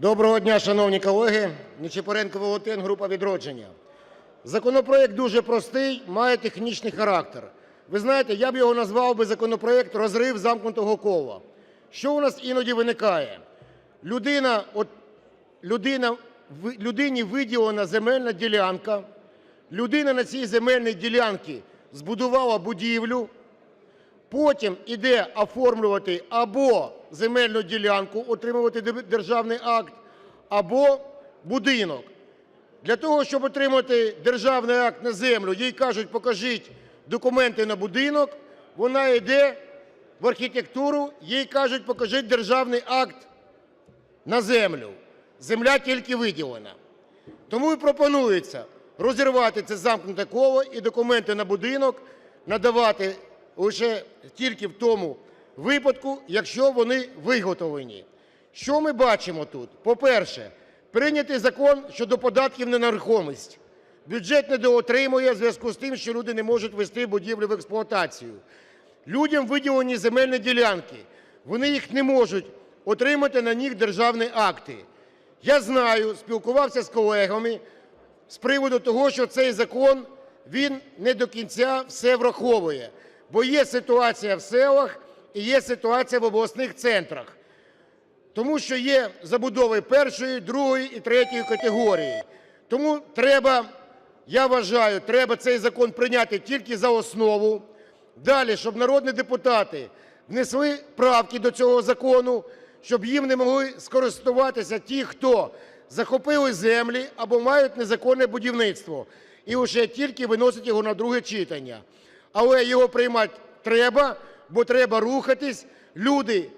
Доброго дня, шановні колеги. Нечипоренко Валентин, група «Відродження». Законопроект дуже простий, має технічний характер. Ви знаєте, я б його назвав би законопроект "розрив замкнутого кола". Що у нас іноді виникає? Людина, от людина, людині виділена земельна ділянка, людина на цій земельній ділянці збудувала будівлю, потім іде оформлювати або земельну ділянку, отримувати державний акт, або будинок. Для того, щоб отримати державний акт на землю, їй кажуть, покажіть документи на будинок, вона йде в архітектуру, їй кажуть, покажіть державний акт на землю. Земля тільки виділена. Тому і пропонується розірвати це замкнуте коло і документи на будинок надавати лише тільки в тому випадку, якщо вони виготовлені. Що ми бачимо тут? По-перше, прийнятий закон щодо податків на нерухомість. Бюджет недоотримує в зв'язку з тим, що люди не можуть вести будівлю в експлуатацію. Людям виділені земельні ділянки. Вони їх не можуть отримати на них державні акти. Я знаю, спілкувався з колегами з приводу того, що цей закон, він не до кінця все враховує. Бо є ситуація в селах і є ситуація в обласних центрах. Тому що є забудови першої, другої і третьої категорії. Тому треба, я вважаю, треба цей закон прийняти тільки за основу. Далі, щоб народні депутати внесли правки до цього закону, щоб їм не могли скористуватися ті, хто захопили землі або мають незаконне будівництво, і вже тільки виносять його на друге читання. Але його приймати треба, бо треба рухатись. Люди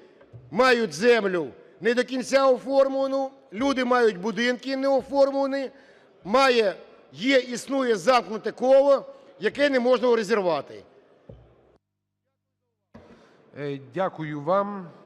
мають землю не до кінця оформлену, люди мають будинки не оформлені, є, існує замкнуте коло, яке не можна розірвати. Е, Дякую вам.